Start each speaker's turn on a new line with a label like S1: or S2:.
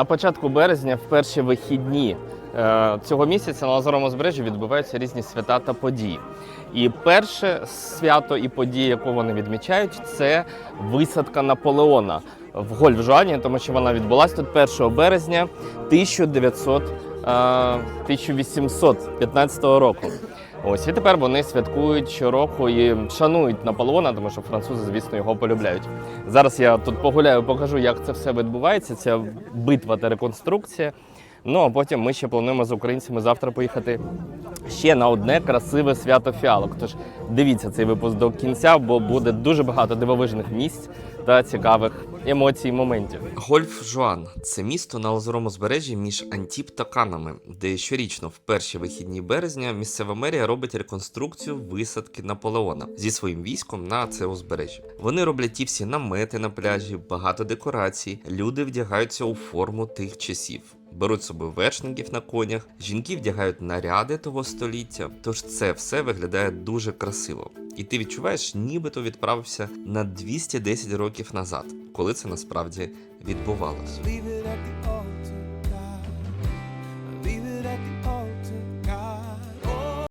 S1: На початку березня, в перші вихідні е, цього місяця на Лазурому узбережжі відбуваються різні свята та події. І перше свято і подія, яку вони відмічають, це висадка Наполеона в Гольфжуані, тому що вона відбулася тут 1 березня 1900, е, 1815 року. Ось і тепер вони святкують щороку і шанують Наполеона, тому що французи, звісно, його полюбляють. Зараз я тут погуляю, покажу, як це все відбувається. Ця битва та реконструкція. Ну а потім ми ще плануємо з українцями завтра поїхати ще на одне красиве свято фіалок. Тож дивіться цей випуск до кінця, бо буде дуже багато дивовижних місць та цікавих емоцій моментів. Гольф Жуан це місто на лазурому узбережжі між Антіп та Канами, де щорічно в перші вихідні березня місцева мерія робить реконструкцію висадки Наполеона зі своїм військом на це узбережжя. Вони роблять ті всі намети на пляжі, багато декорацій. Люди вдягаються у форму тих часів. Беруть з собою вершників на конях, жінки вдягають наряди того століття. Тож це все виглядає дуже красиво. І ти відчуваєш, нібито відправився на 210 років назад, коли це насправді відбувалося.